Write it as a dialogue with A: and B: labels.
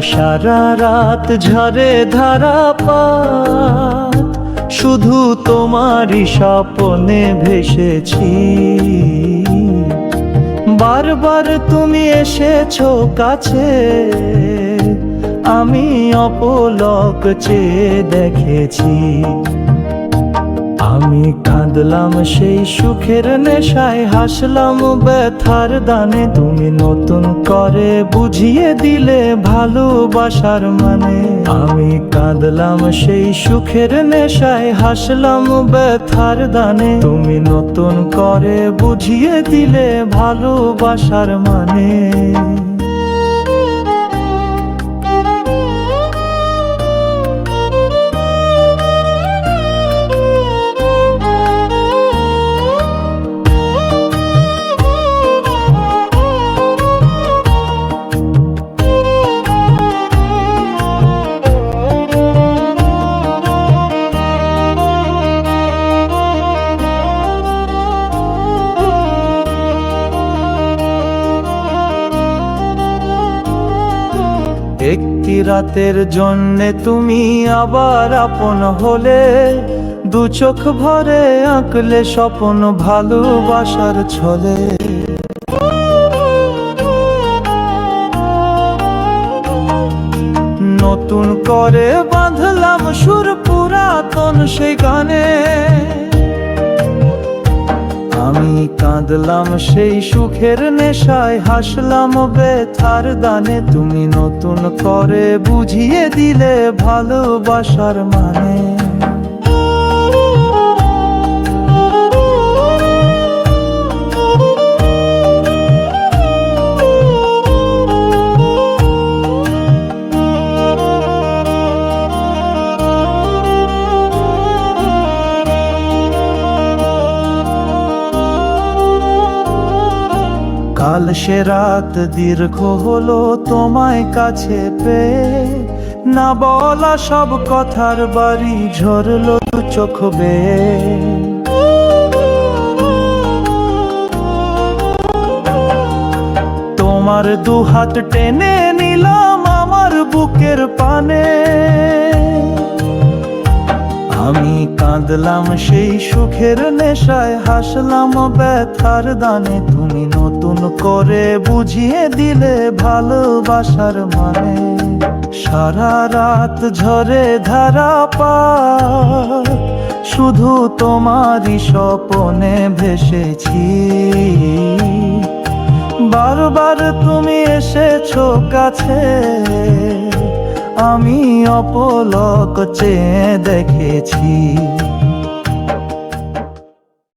A: সারা রাত ঝরে ধারা পাত শুধু তোমারই স্বপনে ভেসেছি। বারবার তুমি এসেছ কাছে। আমি অপলক চেয়ে দেখেছি। আমি কাঁদলাম সেই সুখের নেশায়, হাসলাম ব্যথার দানে। তুমি নতুন করে বুঝিয়ে দিলে ভালোবাসার মানে। আমি কাঁদলাম সেই সুখের নেশায়, হাসলাম ব্যথার দানে। তুমি নতুন করে বুঝিয়ে দিলে ভালোবাসার মানে। একটি রাতের জন্যে তুমি আবার আপন হলে, দু চোখ ভরে আঁকলে স্বপ্ন ভালোবাসার ছলে। নতুন করে বাঁধলাম সুর পুরাতন সেই গানে। কাঁদলাম সেই সুখের নেশায় হাসলাম বেথার দানে। তুমি নতুন করে বুঝিয়ে দিলে ভালোবাসার মানে। কাল সে রাত দীর্ঘ হলো তোমায় কাছে পেয়ে। না বলা সব কথার বাড়ি ঝরলো চোখ বেয়ে। তোমার দু হাত টেনে নিলাম আমার বুকের পানে। আমি কাঁদলাম সেই সুখের নেশায়, হাসলাম ব্যথার দানে, তুমি নতুন করে বুঝিয়ে দিলে ভালোবাসার মানে সারা রাত ঝরে ধারা পা শুধু তোমারই স্বপনে ভেসেছি। বারবার তুমি এসেছ কাছে, আমি অপলক চেয়ে দেখেছি।